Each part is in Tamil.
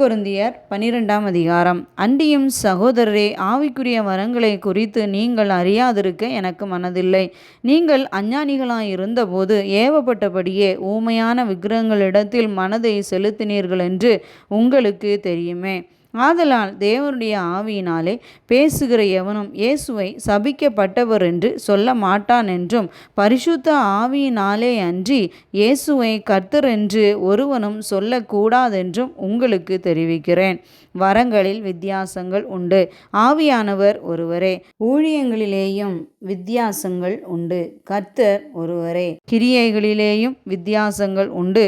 கொருந்தியர் பனிரெண்டாம் அதிகாரம். அண்டியும் சகோதரரே ஆவிக்குரிய வரங்களை குறித்து நீங்கள் அறியாதிருக்க எனக்கு மனதில்லை. நீங்கள் அஞ்ஞானிகளாய் இருந்தபோது ஏவப்பட்டபடியே ஊமையான விக்கிரகங்களிடத்தில் மனதை செலுத்தினீர்கள் என்று உங்களுக்கு தெரியுமே. ஆதலால் தேவனுடைய ஆவியினாலே பேசுகிற எவனும் இயேசுவை சபிக்கப்பட்டவர் என்று சொல்ல மாட்டான் என்றும் பரிசுத்த ஆவியினாலே அன்றி இயேசுவை கர்த்தர் என்று ஒருவனும் சொல்லக்கூடாதென்றும் உங்களுக்கு தெரிவிக்கிறேன். வரங்களில் வித்தியாசங்கள் உண்டு. ஆவியானவர் ஒருவரே ஊழியங்களிலேயும் வித்தியாசங்கள் உண்டு. கர்த்தர் ஒருவரே கிரியைகளிலேயும் வித்தியாசங்கள் உண்டு.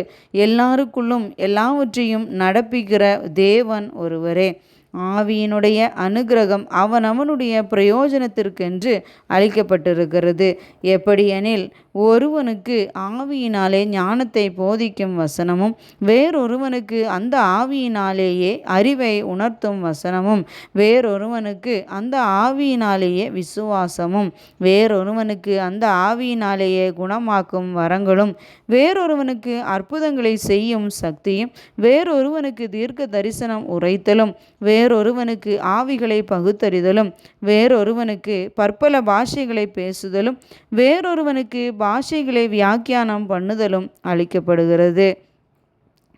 எல்லாருக்குள்ளும் எல்லாவற்றையும் நடப்பிக்கிற தேவன் ஒருவர். scrivere ஆவியினுடைய அனுகிரகம் அவனவனுடைய பிரயோஜனத்திற்கென்று அளிக்கப்பட்டிருக்கிறது. எப்படியெனில் ஒருவனுக்கு ஆவியினாலே ஞானத்தை போதிக்கும் வசனமும் வேறொருவனுக்கு அந்த ஆவியினாலேயே அறிவை உணர்த்தும் வசனமும் வேறொருவனுக்கு அந்த ஆவியினாலேயே விசுவாசமும் வேறொருவனுக்கு அந்த ஆவியினாலேயே குணமாக்கும் வரங்களும் வேறொருவனுக்கு அற்புதங்களை செய்யும் சக்தியும் வேறொருவனுக்கு தீர்க்க தரிசனம் உரைத்தலும் வேறொருவனுக்கு ஆவிகளை பகுத்தறிதலும் வேறொருவனுக்கு பற்பல பாஷைகளை பேசுதலும் வேறொருவனுக்கு பாஷைகளை வியாக்கியானம் பண்ணுதலும் அளிக்கப்படுகிறது.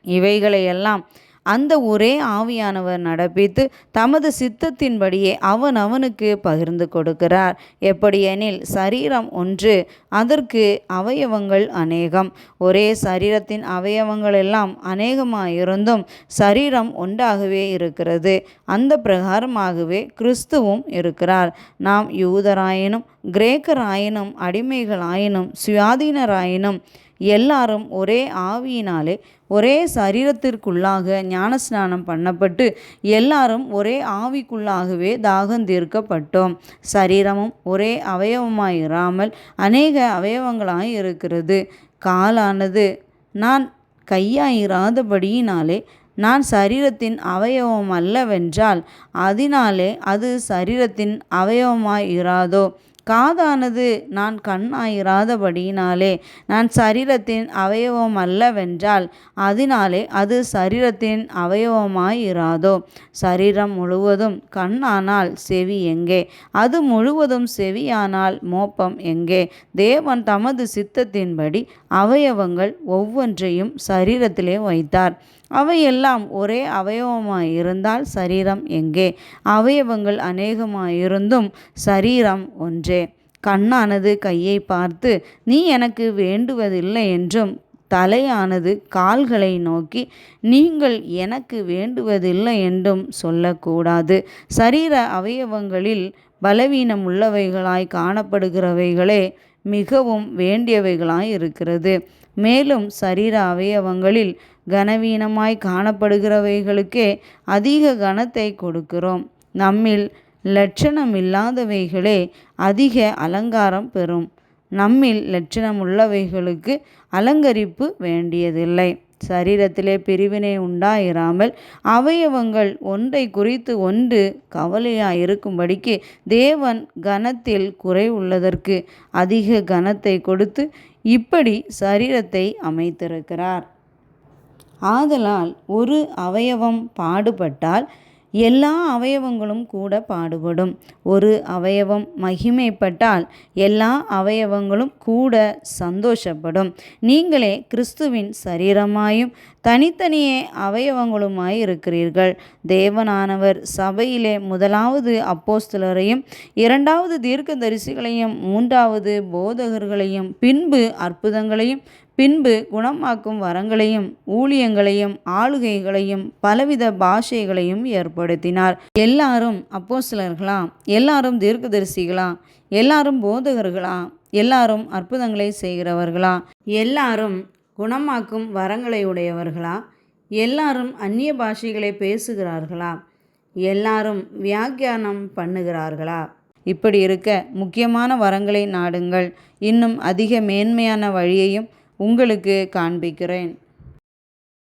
இவைகளையெல்லாம் அந்த ஒரே ஆவியானவர் நடப்பித்து தமது சித்தத்தின்படியே அவன் அவனுக்கு பகிர்ந்து கொடுக்கிறார். எப்படியெனில் சரீரம் ஒன்று அதற்கு அவயவங்கள் அநேகம். ஒரே சரீரத்தின் அவயவங்கள் எல்லாம் அநேகமாயிருந்தும் சரீரம் ஒன்றாகவே இருக்கிறது. அந்த பிரகாரமாகவே கிறிஸ்துவும் இருக்கிறார். நாம் யூதராயினும் கிரேக்கராயினும் அடிமைகளாயினும் சுயாதீனராயினும் எல்லாரும் ஒரே ஆவியினாலே ஒரே சரீரத்திற்குள்ளாக ஞானஸ்நானம் பண்ணப்பட்டு எல்லாரும் ஒரே ஆவிக்குள்ளாகவே தாகம் தீர்க்கப்பட்டோம். சரீரமும் ஒரே அவயவமாயிராமல் அநேக அவயவங்களாய் இருக்கிறது. காலானது நான் கையாயிராதபடியினாலே நான் சரீரத்தின் அவயவம் அல்லவென்றால் அதனாலே அது சரீரத்தின் அவயவமாயிராதோ? காதானது? நான் கண்ணாயிராதபடியினாலே நான் சரீரத்தின் அவயவம் அல்லவென்றால் அதனாலே அது சரீரத்தின் அவயவமாயிராதோ? சரீரம் முழுவதும் கண்ணானால் செவி எங்கே? அது முழுவதும் செவியானால் மோப்பம் எங்கே? தேவன் தமது சித்தத்தின்படி அவயவங்கள் ஒவ்வொன்றையும் சரீரத்திலே வைத்தார். அவையெல்லாம் ஒரே அவயவமாய் இருந்தால் சரீரம் எங்கே? அவயவங்கள் அநேகமாயிருந்தும் சரீரம் ஒன்றே. கண்ணானது கையை பார்த்து நீ எனக்கு வேண்டுவதில்லை என்றும் தலையானது கால்களை நோக்கி நீங்கள் எனக்கு வேண்டுவதில்லை என்றும் சொல்லக்கூடாது. சரீர அவயவங்களில் பலவீனம் உள்ளவைகளாய் காணப்படுகிறவைகளே மிகவும் வேண்டியவைகளாய் இருக்கிறது. மேலும் சரீர அவயவங்களில் கனவீனமாய் காணப்படுகிறவைகளுக்கே அதிக கனத்தை கொடுக்கிறோம். நம்மில் லட்சணமில்லாதவைகளே அதிக அலங்காரம் பெறும். நம்மில் லட்சணமுள்ளவைகளுக்கு அலங்கரிப்பு வேண்டியதில்லை. சரீரத்திலே பிரிவினை உண்டாயிராமல் அவயவங்கள் ஒன்றை குறித்து ஒன்று கவலையாக இருக்கும்படிக்கு தேவன் கனத்தில் குறை உள்ளதற்கு அதிக கனத்தை கொடுத்து இப்படி சரீரத்தை அமைத்திருக்கிறார். ஆதலால் ஒரு அவயவம் பாடுபட்டால் எல்லா அவயவங்களும் கூட பாடுபடும். ஒரு அவயவம் மகிமைப்பட்டால் எல்லா அவயவங்களும் கூட சந்தோஷப்படும். நீங்களே கிறிஸ்துவின் சரீரமாயும் தனித்தனியே அவயவங்களுமாய் இருக்கிறீர்கள். தேவனானவர் சபையிலே முதலாவது அப்போஸ்தலரையும் இரண்டாவது தீர்க்க தரிசிகளையும் மூன்றாவது போதகர்களையும் பின்பு அற்புதங்களையும் பின்பு குணமாக்கும் வரங்களையும் ஊழியங்களையும் ஆளுகைகளையும் பலவித பாஷைகளையும் ஏற்படுத்தினார். எல்லாரும் அப்போஸ்தலர்களா எல்லாரும் தீர்க்கதரிசிகளா எல்லாரும் போதகர்களா எல்லாரும் அற்புதங்களை செய்கிறவர்களா எல்லாரும் குணமாக்கும் வரங்களை உடையவர்களா எல்லாரும் அந்நிய பாஷைகளை பேசுகிறார்களா எல்லாரும் வியாக்கியானம் பண்ணுகிறார்களா? இப்படி இருக்க முக்கியமான வரங்களை நாடுங்கள். இன்னும் அதிக மேன்மையான வழியையும் உங்களுக்கு காண்பிக்கிறேன்.